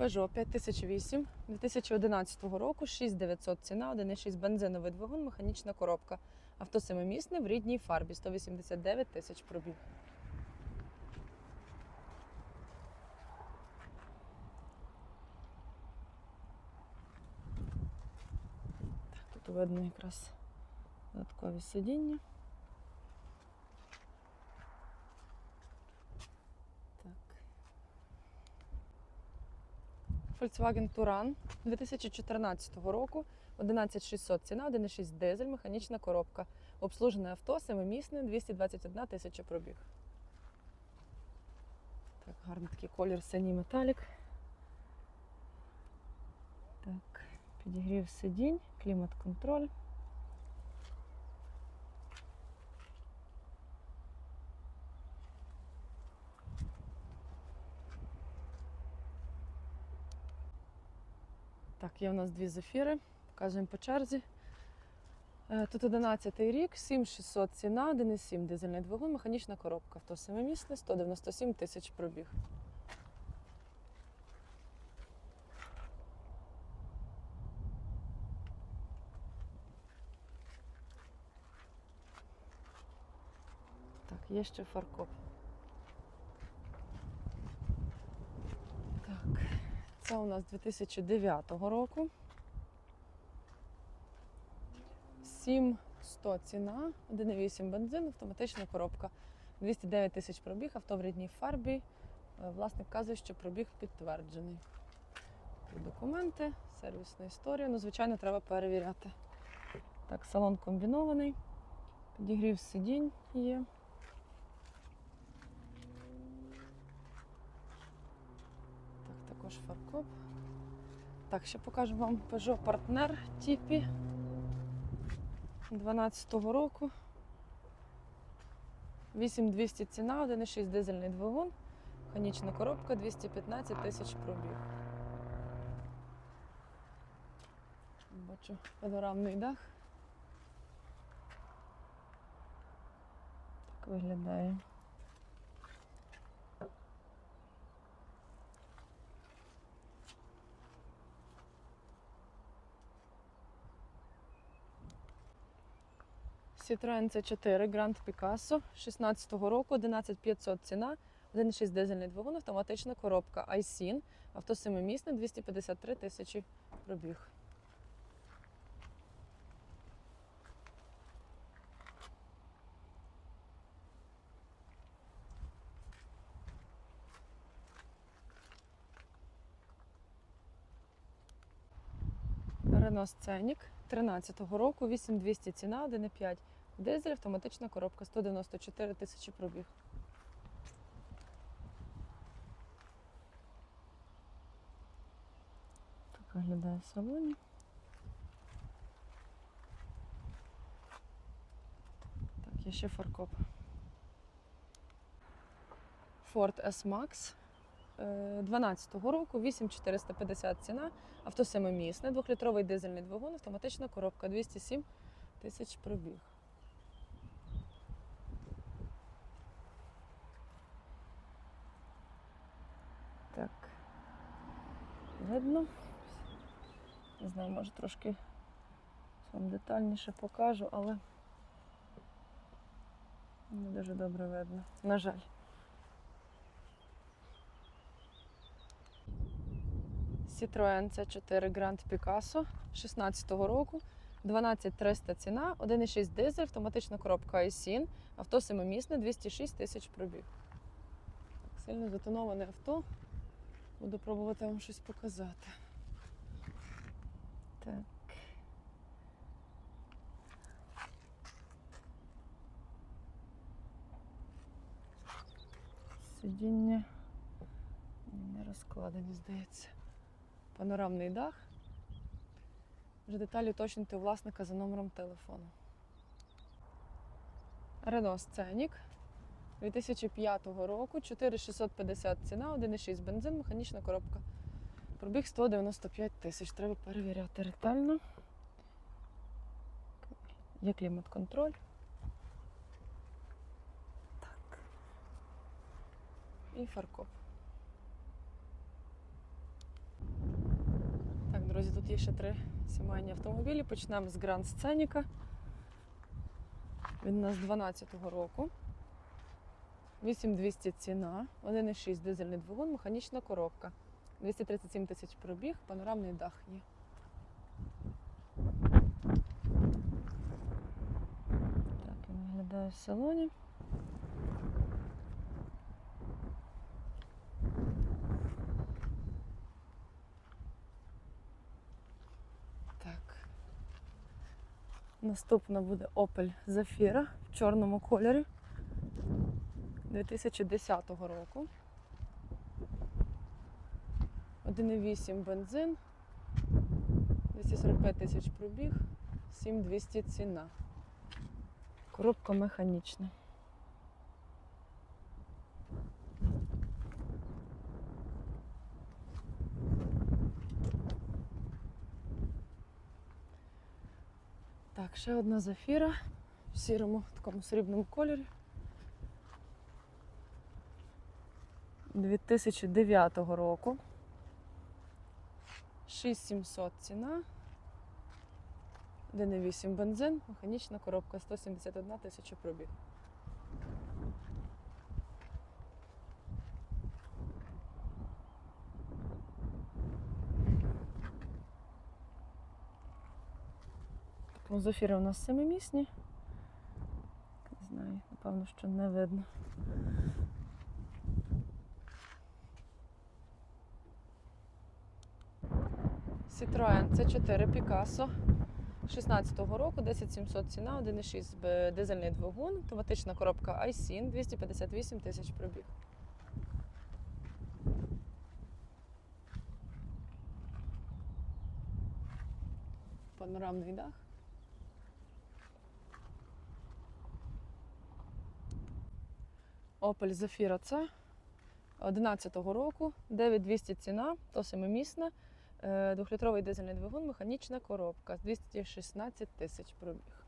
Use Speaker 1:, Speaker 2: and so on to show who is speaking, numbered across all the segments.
Speaker 1: Peugeot 5008 2011 року, 6900 ціна, 1,6 бензиновий двигун, механічна коробка. Авто семимісне в рідній фарбі, 189 тисяч пробіг. Так, тут видно якраз додаткові сидіння. Volkswagen Touran 2014 року. 11600 ціна, 1,6 дизель, механічна коробка. Обслужене авто, семимісне, 221 тисяча пробіг. Так, гарний такий колір синій металік. Так, підігрів сидінь, клімат-контроль. Так, є у нас дві зефіри. Показуємо по черзі. Е, Тут 11 рік, 7600 ціна, 1,7 дизельний двигун, механічна коробка. Авто семимісне, 197 тисяч пробіг. Так, є ще фаркоп. Так, це у нас 2009 року. 7100 ціна, 1,8 бензин, автоматична коробка. 209 тисяч пробіг, авто в рідній фарбі. Е, Власник вказує, що пробіг підтверджений. Документи, сервісна історія. Ну, звичайно, треба перевіряти. Так, салон комбінований. Підігрів сидінь є. Так, також. Так, ще покажу вам Peugeot Partner Тіпі 12-го року. 8200 ціна, 1,6 дизельний двигун, механічна коробка, 215 тисяч пробіг. Бачу панорамний дах. Так виглядає. Citroen C4 Grand Picasso 16-го року, 11500 ціна, 1,6 дизельний двигун, автоматична коробка iSIN, авто семимісне, 253 тисячі пробіг. Renault Scenic 13-го року, 8200 ціна, 1,5 дизель, автоматична коробка, 194 тисячі пробіг. Так виглядає в салоні. Так, є ще фаркоп. Ford S-Max е, 12-го року, 8450 ціна, авто семимісне, двохлітровий дизельний двигун, автоматична коробка, 207 тисяч пробіг. Так. Видно. Не знаю, може трошки вам детальніше покажу, але не дуже добре видно. На жаль. Citroen C4 Grand Picasso 16-го року. 12300 ціна, 1,6 дизель, автоматична коробка iSIN, авто семимісне, 206 тисяч пробіг. Так, сильно затоноване авто. Буду пробувати вам щось показати. Так. Сидіння не розкладені, здається. Панорамний дах. Вже деталі уточнити у власника за номером телефону. Renault Scenic 2005 року, 4650 ціна, 1,6 бензин, механічна коробка. Пробіг 195 тисяч. Треба перевіряти ретельно. Є клімат-контроль. Так. І фаркоп. Так, друзі, тут є ще три сімейні автомобілі. Почнемо з Grand Scenic. Він у нас 12-го року. 8200 ціна, 1,6 дизельний двигун, механічна коробка. 237 тисяч пробіг, панорамний дах є. Так, він виглядає в салоні. Так. Наступна буде Opel Zafira в чорному кольорі 2010 року. 1,8 бензин, 245 тисяч пробіг, 7200 ціна. Коробка механічна. Так, ще одна зафіра в сірому такому срібному кольорі. 2009 року. 6700 ціна. 1,8 бензин, механічна коробка 171 тисяча пробіг. Ну, Зофіри у нас семимісні. Не знаю, напевно, що не видно. Citroen C4 Picasso 16-го року, 10700 ціна, 1,6 дизельний двигун, автоматична коробка iSyn, 258 тисяч пробіг. Панорамний дах. Opel Zafira C 11-го року, 9200 ціна, то семимісна. Е, Двохлітровий дизельний двигун, механічна коробка, 216 тисяч пробіг.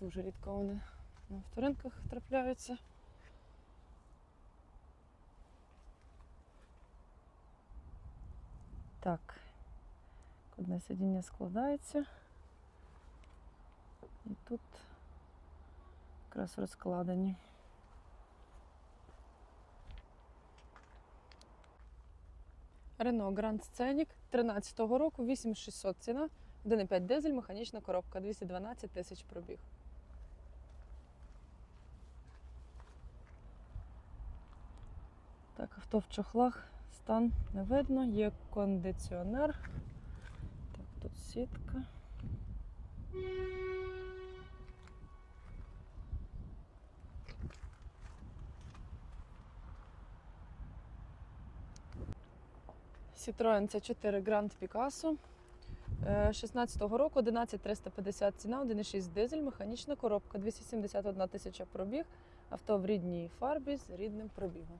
Speaker 1: Дуже рідко вони на авторинках трапляються. Так, одне сидіння складається. І тут якраз розкладені. Renault Grand Scenic 13-го року, 8600 ціна, 1,5 дизель, механічна коробка, 212 тисяч пробіг. Так, авто в чохлах, стан не видно, є кондиціонер. Так, тут сітка. Citroen C4 Grand Picasso. Е, 16-го року 11350 ціна, 1,6 дизель, механічна коробка, 271 тисяча пробіг. Авто в рідній фарбі з рідним пробігом.